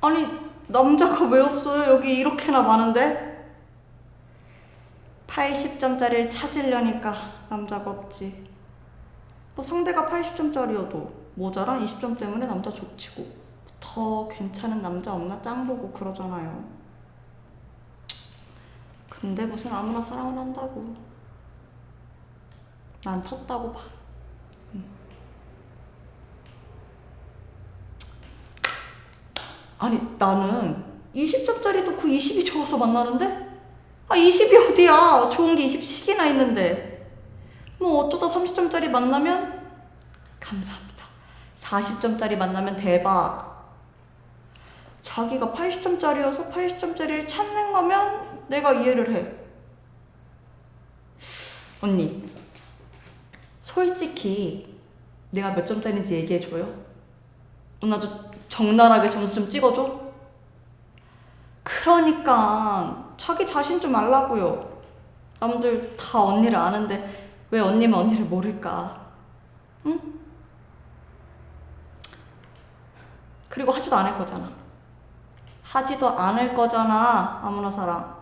아니 남자가 왜 없어요? 여기 이렇게나 많은데? 80점짜리를 찾으려니까 남자가 없지. 뭐 상대가 80점짜리여도 모자란 20점 때문에 남자 족치고 더 괜찮은 남자 없나 짱 보고 그러잖아요. 근데 무슨 아무나 사랑을 한다고. 난 텄다고 봐. 아니 나는 20점짜리도 그 20이 좋아서 만나는데? 아 20이 어디야? 좋은 게 20씩이나 있는데. 뭐 어쩌다 30점짜리 만나면? 감사합니다. 40점짜리 만나면 대박. 자기가 80점짜리여서 80점짜리를 찾는 거면 내가 이해를 해. 언니 솔직히 내가 몇 점짜리인지 얘기해줘요 나좀 적나라하게 점수 좀 찍어줘? 그러니까 자기 자신 좀 알라고요. 남들 다 언니를 아는데 왜 언니만 언니를 모를까? 응? 그리고 하지도 않을 거잖아. 하지도 않을 거잖아. 아무나 사랑.